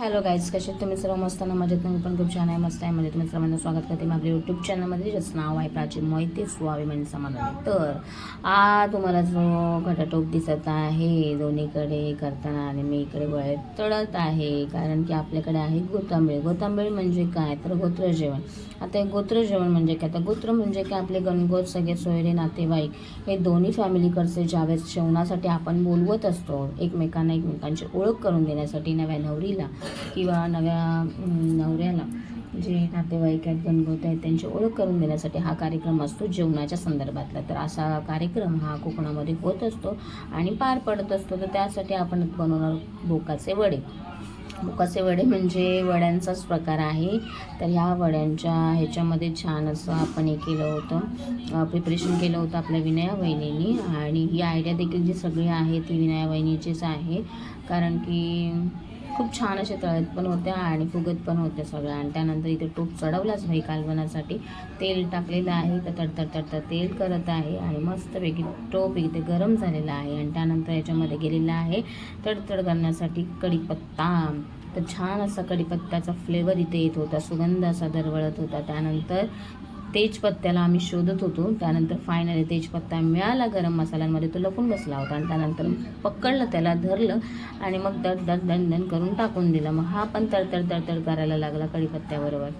Hello guys कसे तुम्ही सर्व? मस्त ना मजेत. मी पण खूप छान आहे. मस्त आहे. म्हणजे तुम्ही सर्वांना स्वागत करते माझ्या यूट्यूब चॅनलमध्ये ज्याचं नाव आहे प्राचीन मोहिते म्हणजे समाधान तर आ तुम्हाला जो घटाटोप दिसत आहे दोन्हीकडे करताना आणि मी इकडे वळ तळत आहे. कारण की आपल्याकडे आहे गोतांबेळ. गोतांबेळ म्हणजे काय? तर गोत्र जेवण. आता गोत्र जेवण म्हणजे काय? तर गोत्र म्हणजे काय? आपले गणगोत सगळे सोयरे नातेवाईक हे दोन्ही फॅमिलीकडचे ज्यावेळेस जेवणासाठी आपण बोलवत असतो एकमेकांना एकमेकांची ओळख करून देण्यासाठी नव्या नवरीला किंवा नव्या नवऱ्याला जे नातेवाईक आहेत गणगवत आहेत त्यांची ओळख करून देण्यासाठी हा कार्यक्रम असतो जेवणाच्या संदर्भातला. तर असा कार्यक्रम हा कोकणामध्ये होत असतो आणि पार पडत असतो. तर त्यासाठी आपण बनवणार बोकाचे वडे. बोकाचे वडे म्हणजे वड्यांचाच प्रकार आहे. तर ह्या वड्यांच्या ह्याच्यामध्ये छान असं आपण हे केलं होतं. प्रिपरेशन केलं होतं आपल्या विनया वहिनीनी. आणि ही आयडिया देखील जी सगळी आहे ती विनया वहिनीचीच आहे. कारण की खूप छान असे तळत पण होत्या आणि फुगत पण होत्या सगळ्या. आणि त्यानंतर इथे टोप चढवलाच भाई कालवणासाठी तेल टाकलेलं आहे तर तडतड तडतड तेल करत आहे आणि मस्तपैकी टोप इथे गरम झालेला आहे. आणि त्यानंतर याच्यामध्ये गेलेला आहे तडतड करण्यासाठी कढीपत्ता. तर छान असा कढीपत्त्याचा फ्लेवर इथे येत होता सुगंध असा दरवळत होता. त्यानंतर तेजपत्त्याला आम्ही शोधत होतो. त्यानंतर फायनली तेजपत्ता मिळाला गरम मसाल्यांमध्ये. तो लपून बसला होता आणि त्यानंतर पकडलं त्याला धरलं आणि मग दड दड दण दण करून टाकून दिलं. मग हा पण तडतड तडतड करायला लागला कढीपत्त्याबरोबर.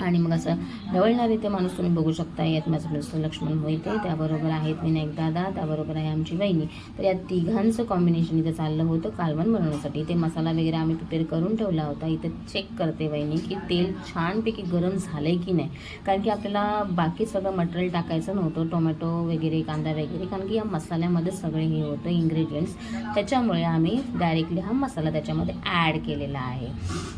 आणि मग असं ढवळणारे ते माणूस तुम्ही बघू शकता यात माझं मिस्टर लक्ष्मण मोहिते त्याबरोबर आहेत विनायक दादा त्याबरोबर आहे आमची वहिनी. तर या तिघांचं कॉम्बिनेशन इथं चाललं होतं कालवण बनवण्यासाठी. ते मसाला वगैरे आम्ही प्रिपेअर करून ठेवला होता. इथं चेक करते वहिनी की तेल छानपैकी गरम झालं आहे की नाही. कारण की आपल्याला बाकी सगळं मटेरियल टाकायचं नव्हतं. टोमॅटो वगैरे कांदा वगैरे. कारण की या मसाल्यामध्ये सगळे हे होतं इन्ग्रेडियंट्स त्याच्यामुळे आम्ही डायरेक्टली हा मसाला त्याच्यामध्ये ॲड केलेला आहे.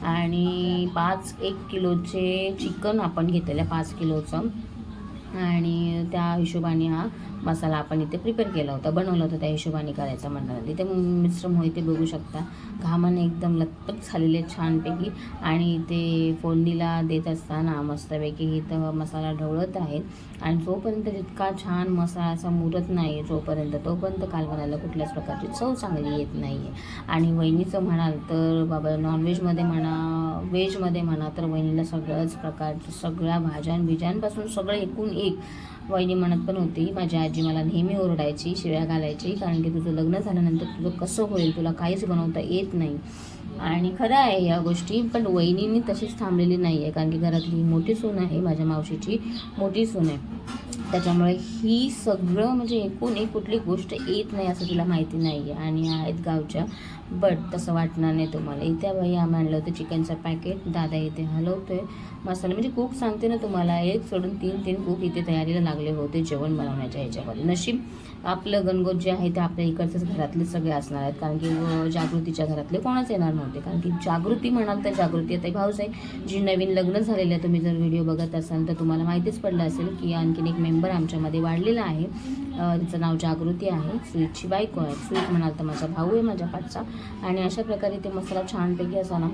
आणि पाच एक किलोचे चिकन आपण घेतलेलं आहे पाच किलोचं आणि त्या हिशोबाने हा मसाला आपण इथे प्रिपेअर केला होता बनवला होता त्या हिशोबाने करायचा म्हणणार तिथे मिस्टर मोहिते बघू शकता. घामाने एकदम लतपत झालेले छानपैकी. आणि ते फोडणीला देत असताना मस्तपैकी इथं मसाला ढवळत आहे आणि जोपर्यंत जितका छान मसाला असा मुरत नाही जोपर्यंत तोपर्यंत कालवणाला कुठल्याच प्रकारची चव चांगली येत नाही आहे आणि वहिनीचं म्हणाल तर बाबा नॉनव्हेजमध्ये म्हणा व्हेजमध्ये म्हणा तर वहिनीला सगळ्याच प्रकारचं सगळ्या भाज्यांबिज्यांपासून सगळं एकूण एक वहिनी म्हणत पण होती माझी आजी मला नेहमी ओरडायची शिव्या घालायची कारण की तुझं लग्न झाल्यानंतर तुझं कसं होईल तुला काहीच बनवता येत नाही. आणि खरं आहे या गोष्टी पण वहिनींनी तशीच थांबलेली नाही आहे कारण की घरातली मोठी सून आहे माझ्या मावशीची मोठी सून आहे. त्याच्यामुळे ही सगळं म्हणजे एकूण एक कुठली गोष्ट येत नाही असं तिला माहिती नाही आहे आणि आहेत गावच्या बट तसं वाटणार नाही तुम्हाला. इथे बाई आम्ही आणलं होतं चिकनचं पॅकेट दादा इथे आहे मसाला म्हणजे कूक सांगते ना तुम्हाला एक सोडून तीन तीन कूक इथे तयारीला लागले होते जेवण बनवण्याच्या ह्याच्यामध्ये. नशीब आपलं गणगोत जे आहे ते आपल्या इकडचेच घरातले सगळे असणार आहेत. कारण की जागृतीच्या घरातले कोणच येणार नव्हते. कारण की जागृती म्हणाल तर जागृती. आता भाऊच आहे जी नवीन लग्न झालेलं आहे तुम्ही जर व्हिडिओ बघत असाल तर तुम्हाला माहितीच पडलं असेल की आणखीन एक मेंबर आमच्यामध्ये वाढलेला आहे. तिचं नाव जागृती आहे. स्वीटची बायको आहे. स्वीट म्हणाल तर माझा भाऊ आहे माझ्या पाठचा. आणि अशा प्रकारे ते मसाला छानपैकी असा ना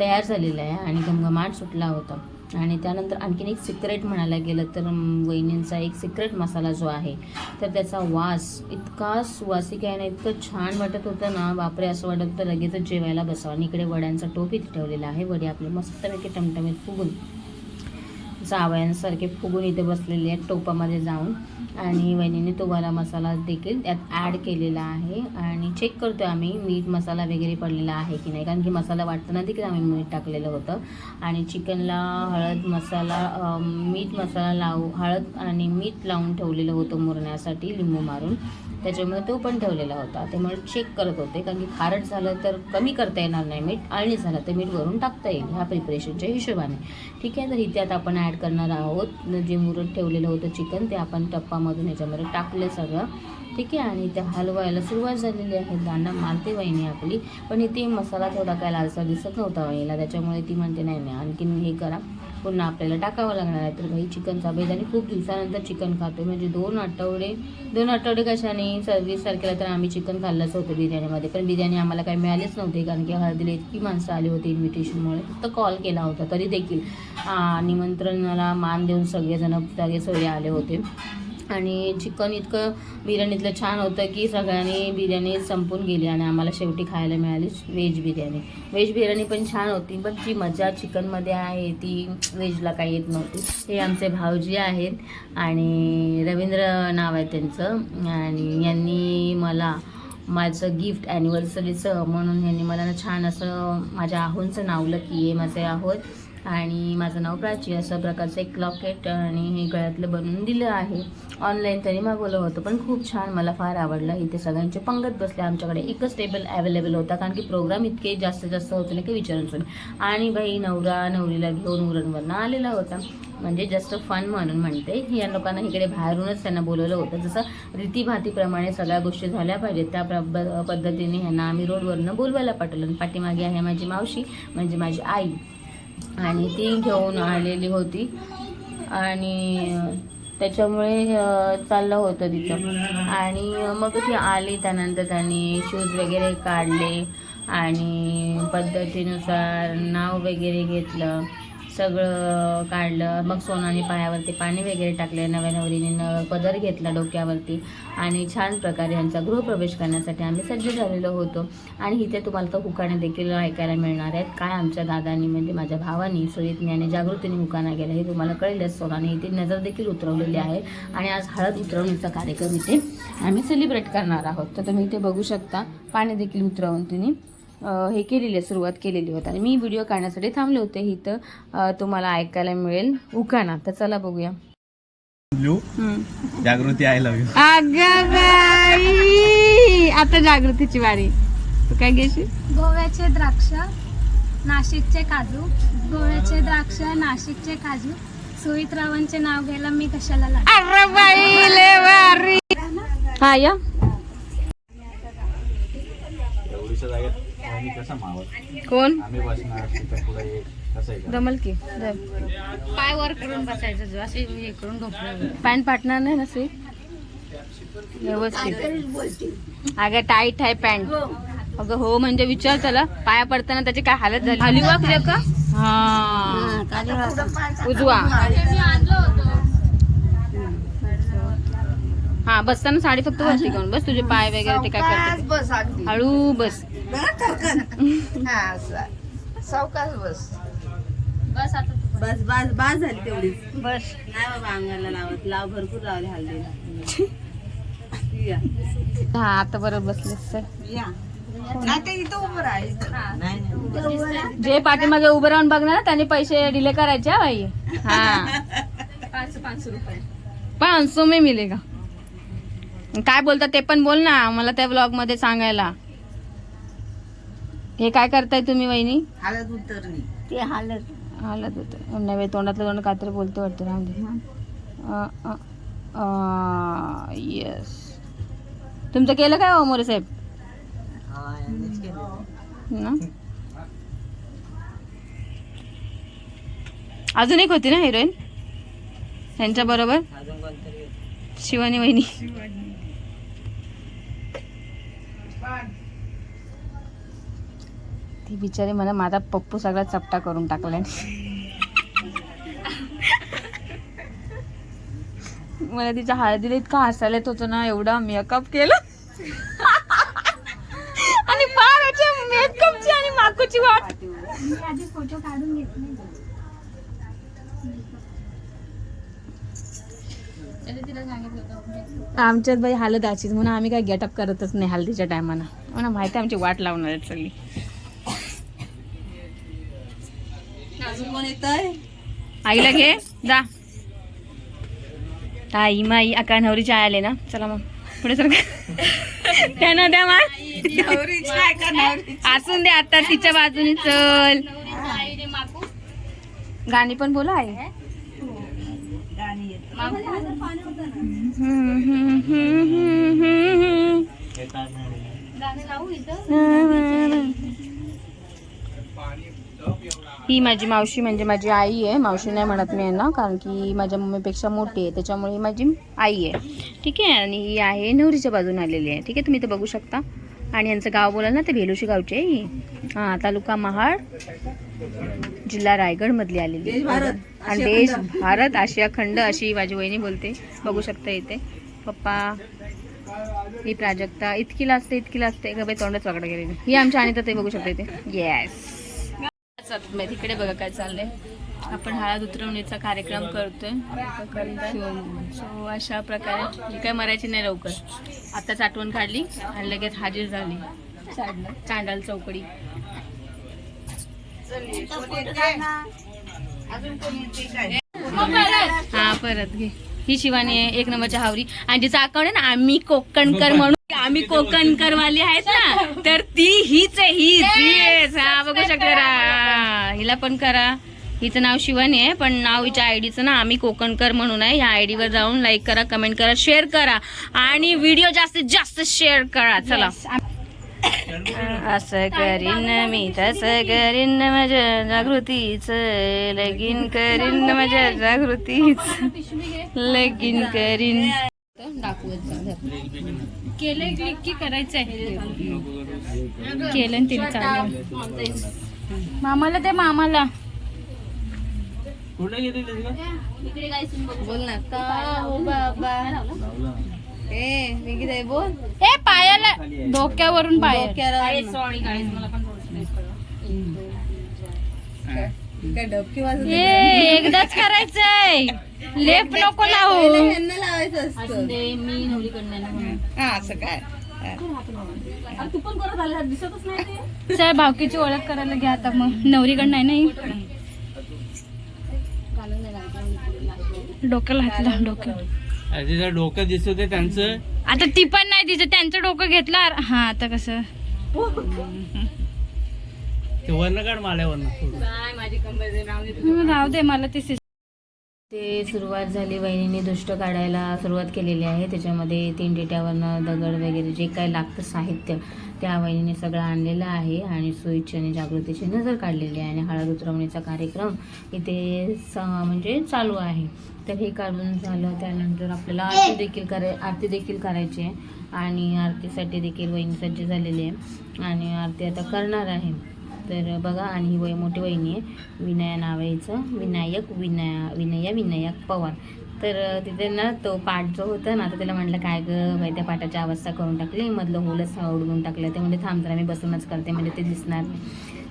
तयार झालेला आहे आणि घमघमाट सुटला होता. आणि त्यानंतर आणखीन एक सिक्रेट म्हणायला गेलं तर वहिनींचा एक सिक्रेट मसाला जो आहे तर त्याचा वास इतका सुवासिक आहे ना इतकं छान वाटत होतं ना. बापरे असं वाटत होतं लगेचच जेवायला बसावं. आणि इकडे वड्यांचा टोप इथे ठेवलेला आहे. वडे आपले मस्तपैकी टमटमीत फुगून जावयांसारखे फुगून इथे बसलेले आहेत टोपामध्ये जाऊन. आणि वहिनीने तो वाला मसाला देखील त्यात ॲड केलेला आहे. आणि चेक करतो आम्ही मीठ मसाला वगैरे पडलेला आहे की नाही. कारण की मसाला वाटताना देखील आम्ही मीठ टाकलेलं होतं. आणि चिकनला हळद मसाला मीठ मसाला लावू हळद आणि मीठ लावून ठेवलेलं होतं मुरण्यासाठी लिंबू मारून. त्याच्यामुळे तो पण ठेवलेला होता. त्यामुळे चेक करत होते. कारण की खारट झालं तर कमी करता येणार नाही मीठ आळणी झालं तर मीठ वरून टाकता येईल. ह्या प्रिपरेशनच्या हिशोबाने. ठीक आहे तर इथे आता आपण ॲड करणार आहोत. जे मुरत ठेवलेलं होतं चिकन ते आपण टप्पामधून ह्याच्यामध्ये टाकलं सगळं. ठीक आहे? आणि त्या हलवायला सुरुवात झालेली आहे. दांडा मारते वहिनी आपली. पण इथे मसाला थोडा काय लालसा दिसत नव्हता वहिनीला. त्याच्यामुळे ती म्हणते नाही नाही आणखीन हे करा. पुन्हा आपल्याला टाकावं लागणार आहे. तर भाई चिकनचा बेज आणि खूप दिवसानंतर चिकन खातो म्हणजे दोन आठवडे दोन आठवडे कशाने सव्वीस तारखेला तर आम्ही चिकन खाल्लंच होतं बिर्याणीमध्ये. पण बिर्याणी आम्हाला काही मिळालीच नव्हती कारण की हळदीला इतकी माणसं आली होती इन्व्हिटेशनमुळे फक्त कॉल केला होता तरी देखील. निमंत्रणाला मान देऊन सगळेजण सगळे सोय आले होते. आणि चिकन इतकं बिर्याणीतलं छान होतं की सगळ्यांनी बिर्याणी संपून गेली आणि आम्हाला शेवटी खायला मिळाली व्हेज बिर्याणी. व्हेज बिर्याणी पण छान होती पण जी मजा चिकनमध्ये आहे ती व्हेजला काही येत नव्हती. हे आमचे भाऊजी आहेत आणि रवींद्र नाव आहे त्यांचं आणि यांनी मला माझं गिफ्ट ॲनिव्हर्सरीचं म्हणून यांनी मला ना छान असं माझ्या आहोंचं नावलं की हे माझे आहोत. आणि माझं नाव प्राची असं प्रकारचं एक लॉकेट आणि हे गळ्यातलं बनवून दिलं आहे. ऑनलाईन तरी मागवलं होतं पण खूप छान. मला फार आवडलं. इथे सगळ्यांचे पंगत बसले. आमच्याकडे एकच टेबल अवेलेबल होता कारण की प्रोग्राम इतके जास्त जास्त होते ना की विचारून. आणि बाई नवरा नवरीला घेऊन उरणवरनं आलेला होता. म्हणजे जस्ट फन म्हणून म्हणते. या लोकांना इकडे बाहेरूनच त्यांना बोलवलं होतं. जसं रीतीभातीप्रमाणे सगळ्या गोष्टी झाल्या पाहिजेत. त्या पद्धतीने ह्यांना आम्ही रोडवरनं बोलवायला पाठवलं. आणि पाठीमागे आहे माझी मावशी म्हणजे माझी आई. आणि ती घेऊन आलेली होती. आणि त्याच्यामुळे चाललं होतं तिचं. आणि मग ती आली त्यानंतर त्यांनी शूज वगैरे काढले आणि पद्धतीनुसार नाव वगैरे घेतलं. सगळं काढलं. मग सोनाने पायावरती पाणी वगैरे टाकले. नव्या नवरीने न पदर घेतला डोक्यावरती. आणि छान प्रकारे यांचा गृहप्रवेश करण्यासाठी आम्ही सज्ज झालेलो होतो. आणि इथे तुम्हाला तर हुकाणे देखील ऐकायला मिळणार आहेत. काय आमच्या दादानी म्हणजे माझ्या भावानी सुरितने आणि जागृतीने हुकाना केला हे तुम्हाला कळेलच. सोनाने इथे नजर देखील उतरवलेली आहे. आणि आज हळद उतरवण्याचा कार्यक्रम इथे आम्ही सेलिब्रेट करणार आहोत. तर तुम्ही इथे बघू शकता. पाणी देखील उतरवून तिने हे केलेली आहे सुरुवात केलेली होती. आणि मी व्हिडिओ काढण्यासाठी थांबले होते. इथं अ, तुम्हाला ऐकायला मिळेल. उखाणा तर चला बघूया. Blue? Jagruti I love you अगं बाई! आता जागृतीची वारी. तू काय घेशील? गोव्याचे द्राक्ष नाशिकचे काजू. गोव्याचे द्राक्ष नाशिकचे काजू. सुमित्रावांचे नाव घ्यायला मी कशाला लागले? हा या. एवढीच्या जागेत आम्ही कसा मावत कोण? आम्ही बसणार तिथं पुढे एक कसं आहे का? जमल की पाय वर करून बसायचं असे हे करून पॅन्ट पाटणार नाही ना सी व्यवस्थित. अगं टाईट आहे पॅन्ट. अगं हो म्हणजे विचार त्याला. पाया पडताना त्याची काय हालत झाली? वाकले का? हा. उजवा. हा बसताना साडी फक्त वरती घेऊन बस तुझे पाय वगैरे ते काय करते बस अगदी. हळू बस. हा. सावकाश बस. बस आता बस बस बस झाली तेवढीच. बस. नाही बाबा अंगाला लावत लाव भरपूर लावले हल्दीला हा आता बरोबर बसले सर या. नाही ते इथं उभं राहा इथं. नाही नाही. जे पाठीमागे उभं राहून बघणार ना, त्यांनी पैसे डिले करायचे हा बाई. हा पाच पाच रुपये. पाच सौ में मिलेगा. काय बोलता ते पण बोल ना मला त्या ब्लॉगमध्ये सांगायला. हे काय करताय तुम्ही वहिनी? हालत उतरणी ते हालत हालत होतं नव्हे तोंडातलं तोंड काहीतरी बोलतो वाटतं राहून येस तुमचं केलं काय हो मोरे साहेब? हा. ना? अजून एक होती ना हिरोईन? त्यांच्या बरोबर? अजून कोणतरी शिवानी वहिनी. ती बिचारी मला माझा पप्पू सगळा चपटा करून टाकलाय. मला तिच्या हळदीला इतका हसायला येत होतो ना एवढा मेकअप केला. आणि पाराच्या मेकअपची आणि माकूची वाट. मी आधी फोटो काढून घेतले. आमच्यात बाई हालत अशीच म्हणून आम्ही काय गेटअप करतच नाही हल्दीच्या टायमाला मला माहिती आमची वाट लावणार आहेत सगळी. अजून कोण येत आहे आईला घे जा. ताई माई अका नवरीच्या आले ना? चला मग. पुढे सर त्यांना द्या मा असून दे आता तिच्या बाजूने चल. गाणी पण बोला आई. गाणी येत ही माझी मावशी म्हणजे माझी आई आहे. मावशी नाही म्हणत मी यांना कारण की माझ्या मम्मीपेक्षा मोठी आहे. त्याच्यामुळे ही माझी आई आहे. ठीक आहे? आणि ही आहे नवरीच्या बाजून आलेली आहे. ठीक आहे? तुम्ही ते बघू शकता. आणि यांचं गाव बोलाल ना ते भेलुशी गावचे हां तालुका महाड जिल्हा रायगडमधली आलेली भारत, आणि देश. भारत आशिया खंड अशी माझी वहिनी बोलते. बघू शकता इथे. पप्पा ही प्राजक्ता इतकीला असते इतकीला असते का बाई तोंडच वाकडं गेलेली ही आमच्या आणि ते बघू शकता इथे. येस तिकडे बघा काय चाललंय. आपण हळद उतरवणीचा कार्यक्रम करतोय. सो अशा प्रकारे. काय मरायची नाही लवकर. आताच आठवण काढली आणि लगेच हाजीर झाली. चांडाल चौकडी. हा परत घे. ही शिवानी आहे एक नंबरच्या हावरी. आणि जिचा अकाउंट आहे ना आम्ही कोकणकर म्हणून. आम्ही कोकणकर वाली आहेत ना तर ती हीच आहे हीच हीच. हा बघू शकता. रा. हिला पण करा. हिचं नाव शिवानी आहे पण नाव हिच्या आयडीचं ना आम्ही कोकणकर म्हणून आहे. ह्या आयडी वर जाऊन लाईक करा कमेंट करा शेअर करा. आणि व्हिडिओ जास्तीत जास्त शेअर करा. चला. असं करीन मी तसं करीन माझ्या जागृतीच लगीन करीन माझ्या जागृतीच लगीन करीन. केलंय क्लिक की करायचंय केलं तिने चालू. मामाला ते मामाला. कुठे गेली बोल ना. का हो बाबा बोल. हे पायाला डोक्यावरून पण काय? हे एकदाच करायचंय. लेप नको लावू. ह्यांना लावायचं असतं. मी नवरीकडनं हा असं काय? चल भावकीची ओळख करायला घ्या आता मग. नवरीकडं नाही नाही डोक्याला हात लाव डोक्याला तिचं डोकं दिसत ते त्यांचं. आता ती पण नाही तिचं त्यांचं डोकं घेतलं हा आता कसं? ते वर्ण काढ माल्यावरनं हं, राहू दे मला ते ते सुरुवात झाली वहिनीने दुष्ट काढायला सुरुवात केलेली आहे. त्याच्यामध्ये तीन डेट्यावरनं दगड वगैरे जे काय लागतं साहित्य त्या वहिनीने सगळं आणलेलं आहे आणि आणि जागृतीची नजर काढलेली आहे. आणि हळद उतरवणीचा कार्यक्रम इथे स म्हणजे चालू आहे. तर हे काढून झालं त्यानंतर आपल्याला आरती देखील कराय आरती देखील करायची आहे. आणि आरतीसाठी देखील वहिनी सज्ज झालेली आहे. आणि आरती आता करणार आहे. तर बघा आणि ही वय मोठी वहिनी आहे. विनया नावायचं विनायक विनया विनया विनायक पवार. तर तिथे ना तो पाठ जो होता ना तर त्याला म्हटलं काय गं बाई त्या पाठाची अवस्था करून टाकली. मधलं होलच उडवून टाकलं. ते म्हणजे थांब मी बसूनच करते. म्हणजे ते दिसणार नाही.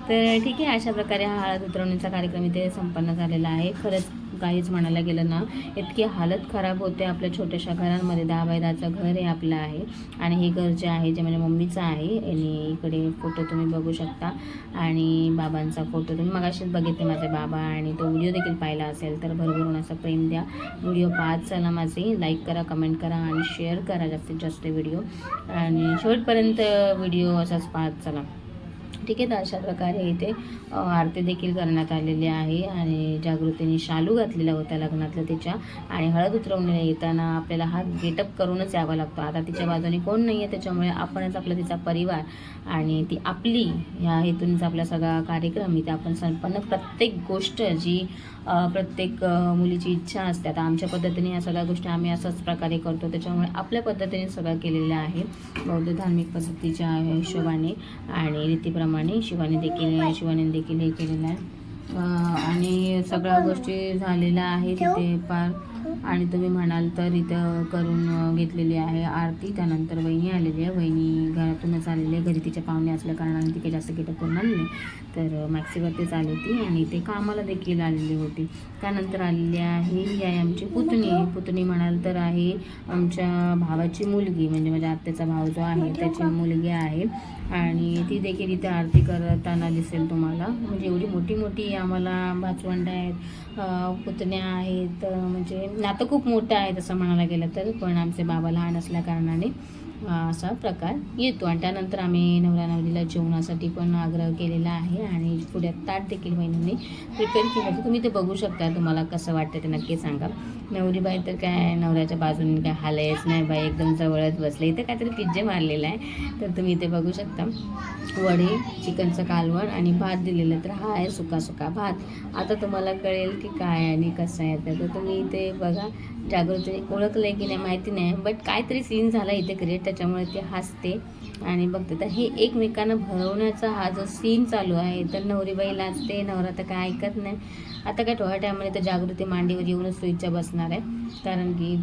तर ठीक आहे अशा प्रकारे हा हळद उतरवण्याचा कार्यक्रम इथे संपन्न झालेला आहे. खरंच काहीच म्हणायला गेलं ना इतकी हालत खराब होते आपल्या छोट्याशा घरांमध्ये. दहा बाय दहाचं घर हे आपलं आहे. आणि हे घर जे आहे जे माझ्या मम्मीचं आहे आणि इकडे फोटो तुम्ही बघू शकता. आणि बाबांचा फोटो तुम्ही मगाशीच बघितले माझे बाबा. आणि तो व्हिडिओ देखील पाहिला असेल तर भरभरून असं प्रेम द्या. व्हिडिओ पाहत चला माझे. लाईक करा कमेंट करा आणि शेअर करा जास्तीत जास्त व्हिडिओ आणि शेवटपर्यंत व्हिडिओ असाच पाहत चला. ठीक आहे तर अशा प्रकारे इथे आरती देखील करण्यात आलेली आहे आणि जागृतीने शालू घातलेला होता लग्नातला तिच्या आणि हळद उतरवणीला येताना आपल्याला हा गेटअप करूनच यावा लागतो. आता तिच्या बाजूने कोण नाही आहे त्याच्यामुळे आपणच आपला तिचा परिवार आणि ती आपली ह्या हेतूनचा आपला सगळा कार्यक्रम इथे आपण संपन्न. प्रत्येक गोष्ट जी प्रत्येक मुलीची इच्छा असते. आता आमच्या पद्धतीने या सगळ्या गोष्टी आम्ही असंच प्रकारे करतो. त्याच्यामुळे आपल्या पद्धतीने सगळं केलेलं आहे बौद्ध धार्मिक पद्धतीच्या हिशोबाने आणि रीतीप्रमाणे शिवाने देखील शिवाने देखील हे केलेलं आहे. आणि सगळ्या गोष्टी झालेल्या आहेत तिथे पार आणि तुम्ही म्हणाल तर इथं करून घेतलेली आहे आरती. त्यानंतर वहिनी आलेली आहे. वहिनी घरातूनच आलेली आहे. घरी तिच्या पाहुणे असल्या कारणाने ती जास्त कीटक करून आली नाही. तर मॅक्सीवरतीच आली होती आणि ते कामाला देखील आलेली होती. त्यानंतर आलेली आहे ही आहे आमची पुतणी. पुतणी म्हणाल तर आहे आमच्या भावाची मुलगी. म्हणजे माझ्या आत्याचा भाव जो आहे त्याची मुलगी आहे. आणि ती देखील इथे आरती करताना दिसेल तुम्हाला. म्हणजे एवढी मोठी मोठी आम्हाला भाचवंड आहेत. पुतण्या आहेत. म्हणजे नातं खूप मोठं आहे तसं म्हणायला गेलं तर पण आमचे बाबा लहान असल्या कारणाने असा प्रकार येतो. आणि त्यानंतर आम्ही नवरा नवरीला जेवणासाठी पण आग्रह केलेला आहे आणि पुढे ताट देखील बहिणींनी प्रिपेअर केलं. तर तुम्ही ते बघू शकता. तुम्हाला कसं वाटतं ते नक्की सांगा. नवरीबाई तर काय नवऱ्याच्या बाजूने काय हालायच नाही बाई एकदम जवळच बसले. इथं काहीतरी पिज्जे मारलेला आहे. तर तुम्ही इथे बघू शकता. वडे चिकनचं कालवण आणि भात दिलेलं तर हा आहे सुका सुका भात. आता तुम्हाला कळेल की काय आणि कसं आहे. तर तुम्ही इथे बघा. जागृती ओळखलं आहे की नाही माहिती नाही बट काहीतरी सीन झाला इथे क्रिएट त्याच्यामुळे ते हसते. आणि बघते तर हे एकमेकांना भरवण्याचा हा जो सीन चालू आहे तर नवरीबाई लाजते नवरा तर काय ऐकत नाही. आता काय थोड्या टायमाने तर जागृती मांडीवर येऊनच सुईच्या बसणार आहे. कारण की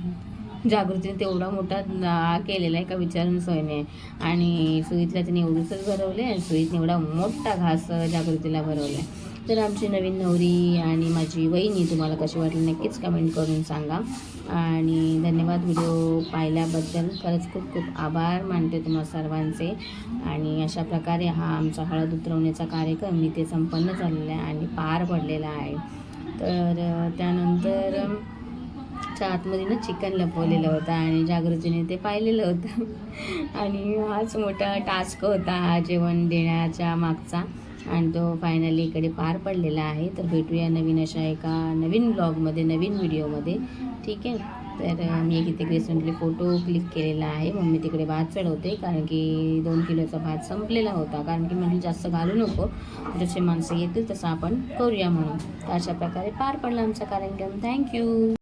जागृतीने तेवढा मोठा केलेला आहे का विचारून सोयने आणि सुईतला तिने एवढंच भरवले आणि सुईतने एवढा मोठा घास जागृतीला भरवला आहे. तर आमची नवीन नवरी आणि माझी वहिनी तुम्हाला कशी वाटली नक्कीच कमेंट करून सांगा. आणि धन्यवाद व्हिडिओ पाहिल्याबद्दल. खरंच खूप खूप आभार मानते तुम्हा सर्वांचे. आणि अशा प्रकारे हा आमचा हळद उतरवण्याचा कार्यक्रम इथे संपन्न झालेला आहे आणि पार पडलेला आहे. तर त्यानंतर च्या आतमध्ये ना चिकन लपवलेलं होतं आणि जागृतीने ते पाहिलेलं होतं. आणि हाच मोठा टास्क होता हा जेवण देण्याच्या मागचा. आणि तो फायनली इकडे पार पडलेला आहे. तर भेटूया नवीन अशा एका नवीन ब्लॉगमध्ये नवीन व्हिडिओमध्ये ठीक आहे? तर मी एक इथे रिसेंटली फोटो क्लिक केलेला आहे. मग मी तिकडे भात चढवते कारण की दोन किलोचा भात संपलेला होता. कारण की म्हणजे जास्त घालू नको. जसे माणसं येतील तसं आपण करूया म्हणून. तर अशा प्रकारे पार पडला आमचा कार्यक्रम. थँक्यू